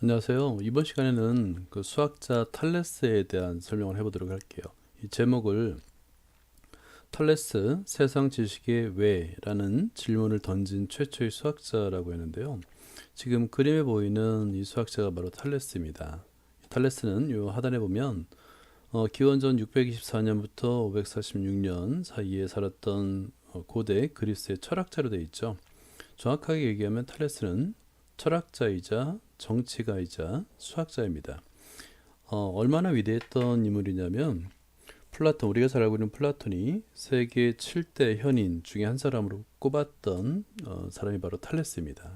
안녕하세요. 이번 시간에는 그 수학자 탈레스에 대한 설명을 해보도록 할게요. 이 제목을 탈레스 세상 지식의 왜라는 질문을 던진 최초의 수학자라고 했는데요. 지금 그림에 보이는 이 수학자가 바로 탈레스입니다. 탈레스는 요 하단에 보면 어, 기원전 624년부터 546년 사이에 살았던 어, 고대 그리스의 철학자로 되어 있죠. 정확하게 얘기하면 탈레스는 철학자이자 정치가이자 수학자입니다. 어, 얼마나 위대했던 인물이냐면 플라톤 우리가 잘 알고 있는 플라톤이 세계 7대 현인 중에 한 사람으로 꼽았던 어, 사람이 바로 탈레스입니다.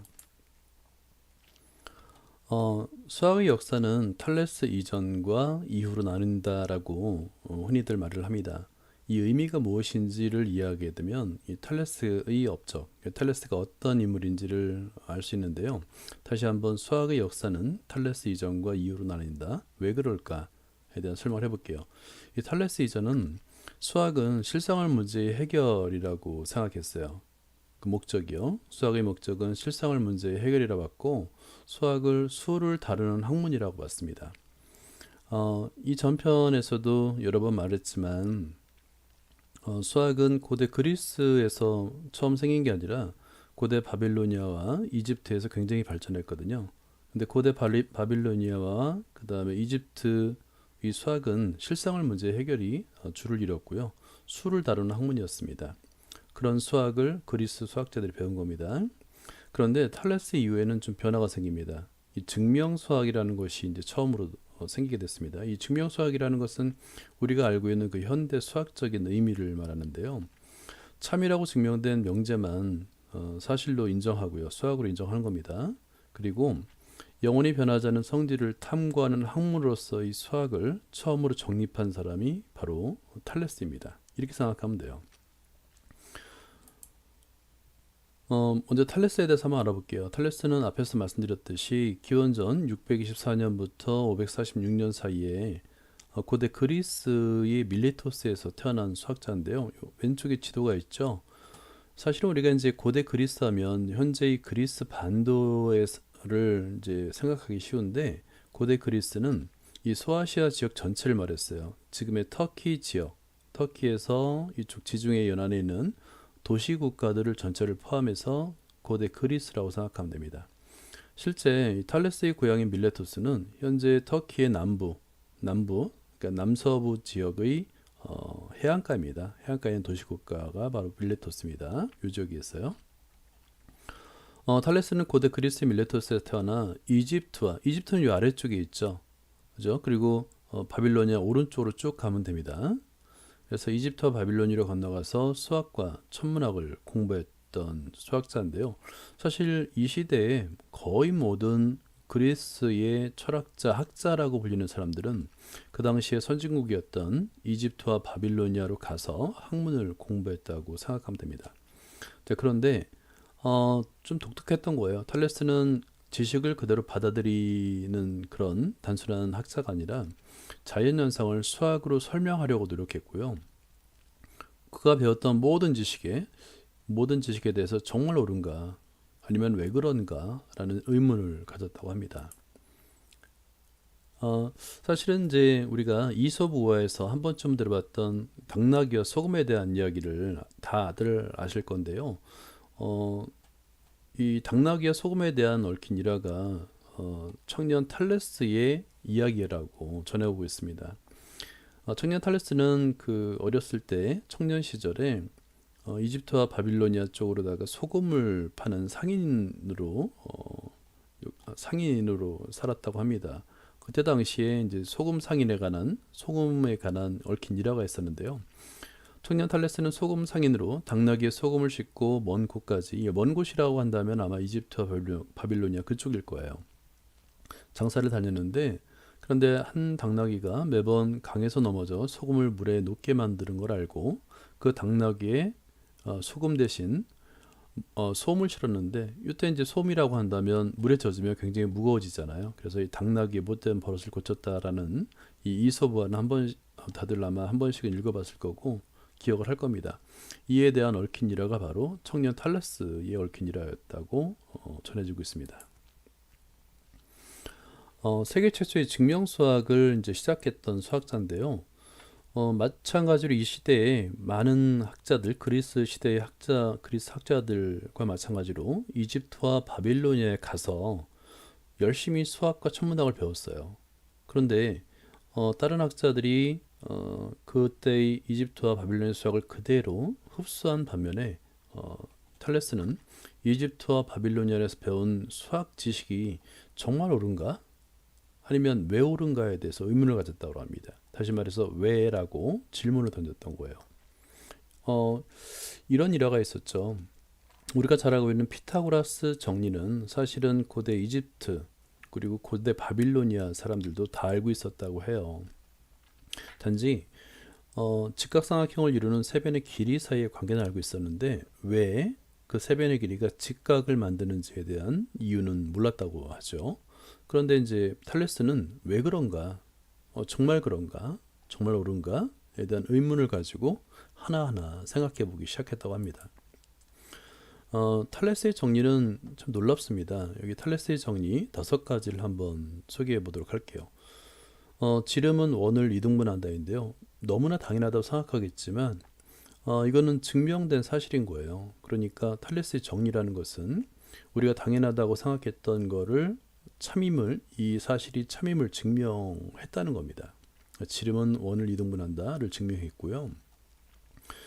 어, 수학의 역사는 탈레스 이전과 이후로 나눈다라고 어, 흔히들 말을 합니다. 이 의미가 무엇인지를 이해하게 되면 이 탈레스의 업적, 탈레스가 어떤 인물인지를 알 수 있는데요. 다시 한번 수학의 역사는 탈레스 이전과 이후로 나뉜다. 왜 그럴까에 대한 설명을 해볼게요. 이 탈레스 이전은 수학은 실생활 문제의 해결이라고 생각했어요. 그 목적이요. 수학의 목적은 실생활 문제의 해결이라 봤고 수학을 수를 다루는 학문이라고 봤습니다. 어, 이 전편에서도 여러 번 말했지만 어, 수학은 고대 그리스에서 처음 생긴 게 아니라 고대 바빌로니아와 이집트에서 굉장히 발전했거든요. 근데 고대 바리, 바빌로니아와 그 다음에 이집트 이 수학은 실생활 문제 해결이 어, 주를 이뤘고요. 수를 다루는 학문이었습니다. 그런 수학을 그리스 수학자들이 배운 겁니다. 그런데 탈레스 이후에는 좀 변화가 생깁니다. 이 증명 수학이라는 것이 이제 처음으로 어, 생기게 됐습니다. 이 증명 수학이라는 것은 우리가 알고 있는 그 현대 수학적인 의미를 말하는데요. 참이라고 증명된 명제만 어, 사실로 인정하고요. 수학으로 인정하는 겁니다. 그리고 영원히 변하지 않는 성질을 탐구하는 학문으로서 이 수학을 처음으로 정립한 사람이 바로 탈레스입니다. 이렇게 생각하면 돼요. 어, 먼저 탈레스에 대해서 한번 알아볼게요. 탈레스는 앞에서 말씀드렸듯이 기원전 624년부터 546년 사이에 어, 고대 그리스의 밀리토스에서 태어난 수학자인데요. 왼쪽에 지도가 있죠. 사실은 우리가 이제 고대 그리스 하면 현재의 그리스 반도를 이제 생각하기 쉬운데 고대 그리스는 이 소아시아 지역 전체를 말했어요. 지금의 터키 지역, 터키에서 이쪽 지중해 연안에 있는 도시 국가들을 전체를 포함해서 고대 그리스라고 생각하면 됩니다. 실제 탈레스의 고향인 밀레토스는 현재 터키의 남부, 남부, 그러니까 남서부 지역의 어, 해안가입니다. 해안가에 있는 도시 국가가 바로 밀레토스입니다. 이 지역이 있어요. 어, 탈레스는 고대 그리스 밀레토스에서 태어나 이집트와 이집트는 이 아래쪽에 있죠. 그죠? 그리고 어, 바빌로니아 오른쪽으로 쭉 가면 됩니다. 그래서 이집트와 바빌로니로 건너가서 수학과 천문학을 공부했던 수학자인데요. 사실 이 시대에 거의 모든 그리스의 철학자, 학자라고 불리는 사람들은 그 당시에 선진국이었던 이집트와 바빌로니아로 가서 학문을 공부했다고 생각하면 됩니다. 자, 그런데 어, 좀 독특했던 거예요. 탈레스는 지식을 그대로 받아들이는 그런 단순한 학자가 아니라 자연현상을 수학으로 설명하려고 노력했고요. 그가 배웠던 모든 지식에 모든 지식에 대해서 정말 옳은가 아니면 왜 그런가라는 의문을 가졌다고 합니다. 어, 사실은 이제 우리가 이솝 우화에서 한 번쯤 들어봤던 당나귀와 소금에 대한 이야기를 다들 아실 건데요. 어, 이 당나귀와 소금에 대한 얽힌 일화가 어, 청년 탈레스의 이야기라고 전해오고 있습니다. 어, 청년 탈레스는 그 어렸을 때 청년 시절에 어, 이집트와 바빌로니아 쪽으로다가 소금을 파는 상인으로 어, 상인으로 살았다고 합니다. 그때 당시에 이제 소금 상인에 관한 소금에 관한 얽힌 일화가 있었는데요. 청년 탈레스는 소금 상인으로 당나귀에 소금을 싣고 먼 곳까지 먼 곳이라고 한다면 아마 이집트와 바빌로니아 그쪽일 거예요. 장사를 다녔는데 그런데 한 당나귀가 매번 강에서 넘어져 소금을 물에 녹게 만드는 걸 알고 그 당나귀에 어, 소금 대신 어, 솜을 실었는데 이때 이제 솜이라고 한다면 물에 젖으면 굉장히 무거워지잖아요. 그래서 이 당나귀의 못된 버릇을 고쳤다라는 이 이소부화는 한번 다들 아마 한 번씩은 읽어봤을 거고 기억을 할 겁니다. 이에 대한 얽힌 일화가 바로 청년 탈레스의 얽힌 일화였다고 어, 전해지고 있습니다. 어, 세계 최초의 증명 수학을 이제 시작했던 수학자인데요. 어, 마찬가지로 이 시대에 많은 학자들, 그리스 시대의 학자, 그리스 학자들과 마찬가지로 이집트와 바빌로니아에 가서 열심히 수학과 천문학을 배웠어요. 그런데 어, 다른 학자들이 어, 그때의 이집트와 바빌로니아 수학을 그대로 흡수한 반면에 어, 탈레스는 이집트와 바빌로니아에서 배운 수학 지식이 정말 옳은가? 아니면 왜 옳은가에 대해서 의문을 가졌다고 합니다. 다시 말해서 왜라고 질문을 던졌던 거예요. 어, 이런 일화가 있었죠. 우리가 잘 알고 있는 피타고라스 정리는 사실은 고대 이집트 그리고 고대 바빌로니아 사람들도 다 알고 있었다고 해요. 단지 어, 직각삼각형을 이루는 세 변의 길이 사이의 관계는 알고 있었는데 왜 그 세 변의 길이가 직각을 만드는지에 대한 이유는 몰랐다고 하죠. 그런데 이제 탈레스는 왜 그런가? 어, 정말 그런가? 정말 옳은가?에 대한 의문을 가지고 하나하나 생각해 보기 시작했다고 합니다. 어, 탈레스의 정리는 참 놀랍습니다. 여기 탈레스의 정리 다섯 가지를 한번 소개해 보도록 할게요. 어, 지름은 원을 이등분한다인데요. 너무나 당연하다고 생각하겠지만 어, 이거는 증명된 사실인 거예요. 그러니까 탈레스의 정리라는 것은 우리가 당연하다고 생각했던 거를 참임을 이 사실이 참임을 증명했다는 겁니다. 지름은 원을 이등분한다를 증명했고요.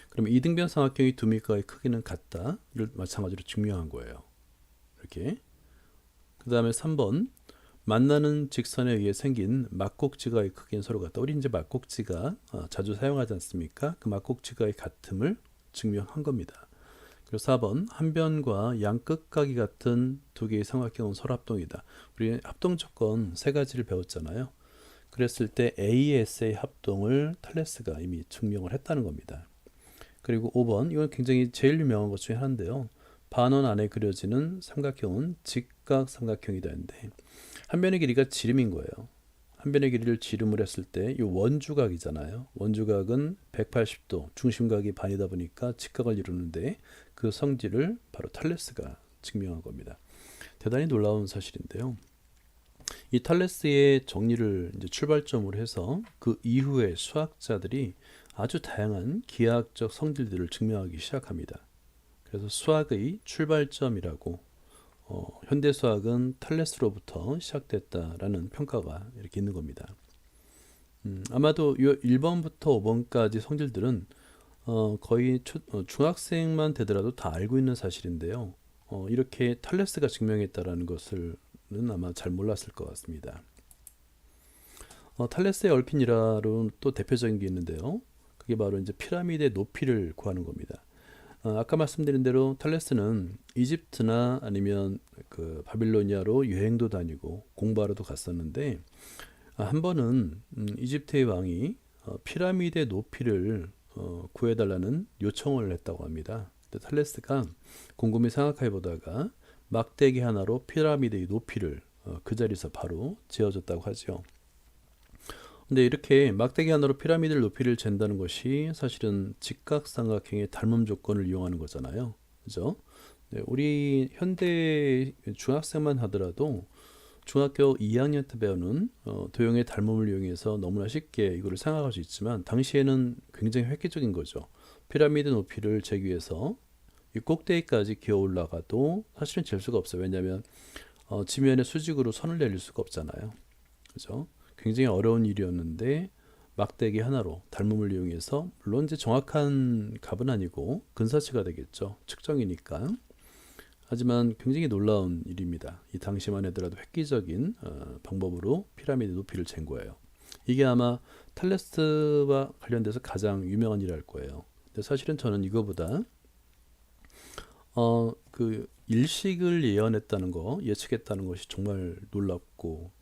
그러면 이등변 삼각형이 두 밀가의 크기는 같다를 마찬가지로 증명한 거예요. 이렇게. 그 다음에 3번 만나는 직선에 의해 생긴 막곡지가의 크기는 서로 같다. 우리 이제 막곡지가 어, 자주 사용하지 않습니까? 그 막곡지가의 같음을 증명한 겁니다. 그리고 4번 한 변과 양 끝각이 같은 두 개의 삼각형은 서로 합동이다. 우리 합동 조건 세 가지를 배웠잖아요. 그랬을 때 AS의 합동을 탈레스가 이미 증명을 했다는 겁니다. 그리고 5번 이건 굉장히 제일 유명한 것 중에 하나인데요. 반원 안에 그려지는 삼각형은 직각 삼각형이 되는데 한 변의 길이가 지름인 거예요. 한 변의 길이를 지름을 했을 때 이 원주각이잖아요. 원주각은 180도, 중심각이 반이다 보니까 직각을 이루는데 그 성질을 바로 탈레스가 증명한 겁니다. 대단히 놀라운 사실인데요. 이 탈레스의 정리를 이제 출발점으로 해서 그 이후에 수학자들이 아주 다양한 기하학적 성질들을 증명하기 시작합니다. 그래서 수학의 출발점이라고 어, 현대 수학은 탈레스로부터 시작됐다라는 평가가 이렇게 있는 겁니다. 음, 아마도 이 1번부터 5번까지 성질들은 어, 거의 초, 어, 중학생만 되더라도 다 알고 있는 사실인데요. 어, 이렇게 탈레스가 증명했다라는 것을는 아마 잘 몰랐을 것 같습니다. 어, 탈레스의 얼핀 일화로 또 대표적인 게 있는데요. 그게 바로 이제 피라미드의 높이를 구하는 겁니다. 어, 아까 말씀드린 대로 탈레스는 이집트나 아니면 그 바빌로니아로 여행도 다니고 공부하러도 갔었는데 아, 한 번은 음, 이집트의 왕이 어, 피라미드의 높이를 어, 구해달라는 요청을 했다고 합니다. 탈레스가 곰곰이 생각해 보다가 막대기 하나로 피라미드의 높이를 어, 그 자리에서 바로 지어줬다고 하죠. 근데 이렇게 막대기 하나로 피라미드를 높이를 잰다는 것이 사실은 직각삼각형의 닮음 조건을 이용하는 거잖아요. 그죠? 네, 우리 현대 중학생만 하더라도 중학교 2학년 때 배우는 어, 도형의 닮음을 이용해서 너무나 쉽게 이거를 생각할 수 있지만 당시에는 굉장히 획기적인 거죠. 피라미드 높이를 재기 위해서 이 꼭대기까지 기어 올라가도 사실은 잴 수가 없어요. 왜냐하면 어, 지면에 수직으로 선을 내릴 수가 없잖아요. 그죠? 굉장히 어려운 일이었는데 막대기 하나로 닮음을 이용해서 물론 이제 정확한 값은 아니고 근사치가 되겠죠. 측정이니까. 하지만 굉장히 놀라운 일입니다. 이 당시만 해더라도 획기적인 어, 방법으로 피라미드 높이를 잰 거예요. 이게 아마 탈레스와 관련돼서 가장 유명한 일일 거예요. 근데 사실은 저는 이거보다 어, 그 일식을 예언했다는 거, 예측했다는 것이 정말 놀랍고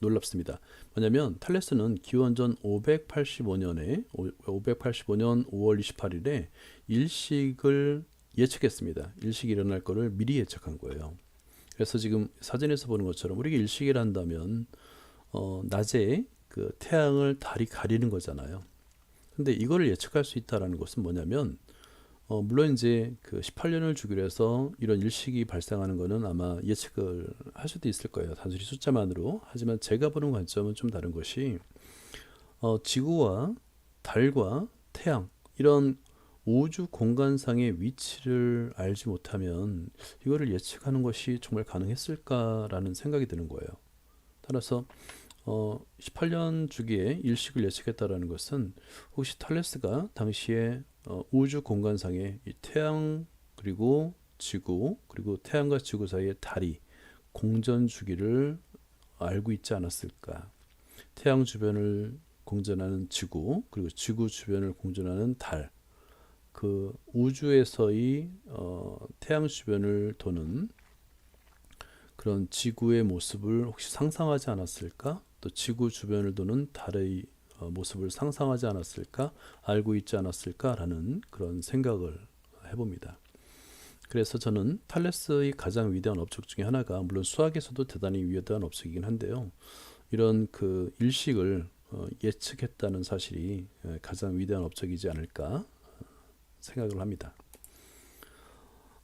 놀랍습니다. 뭐냐면 탈레스는 기원전 585년에 585년 5월 28일에 일식을 예측했습니다. 일식이 일어날 거를 미리 예측한 거예요. 그래서 지금 사진에서 보는 것처럼 우리가 일식을 한다면 어, 낮에 그 태양을 달이 가리는 거잖아요. 근데 이거를 예측할 수 있다라는 것은 뭐냐면 어, 물론 이제 그 18년을 주기로 해서 이런 일식이 발생하는 거는 아마 예측을 할 수도 있을 거예요. 단순히 숫자만으로. 하지만 제가 보는 관점은 좀 다른 것이 어, 지구와 달과 태양 이런 우주 공간상의 위치를 알지 못하면 이거를 예측하는 것이 정말 가능했을까라는 생각이 드는 거예요. 따라서 어, 18년 주기에 일식을 예측했다라는 것은 혹시 탈레스가 당시에 어, 우주 공간상의 이 태양 그리고 지구 그리고 태양과 지구 사이의 달이 공전 주기를 알고 있지 않았을까? 태양 주변을 공전하는 지구 그리고 지구 주변을 공전하는 달. 그 우주에서의 어, 태양 주변을 도는 그런 지구의 모습을 혹시 상상하지 않았을까? 또 지구 주변을 도는 달의 어, 모습을 상상하지 않았을까? 알고 있지 않았을까라는 그런 생각을 해봅니다. 그래서 저는 탈레스의 가장 위대한 업적 중에 하나가 물론 수학에서도 대단히 위대한 업적이긴 한데요. 이런 그 일식을 어, 예측했다는 사실이 에, 가장 위대한 업적이지 않을까 어, 생각을 합니다.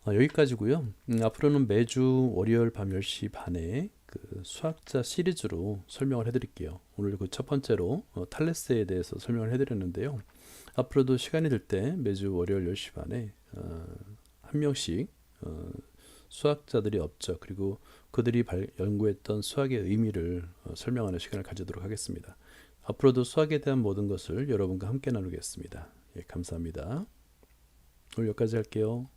어, 여기까지고요. 음, 앞으로는 매주 월요일 밤 10시 반에 그 수학자 시리즈로 설명을 해드릴게요. 오늘 그 첫 번째로 어, 탈레스에 대해서 설명을 해드렸는데요. 앞으로도 시간이 될 때 매주 월요일 10시 반에 어, 한 명씩 어, 수학자들의 업적 그리고 그들이 발, 연구했던 수학의 의미를 어, 설명하는 시간을 가지도록 하겠습니다. 앞으로도 수학에 대한 모든 것을 여러분과 함께 나누겠습니다. 예, 감사합니다. 오늘 여기까지 할게요.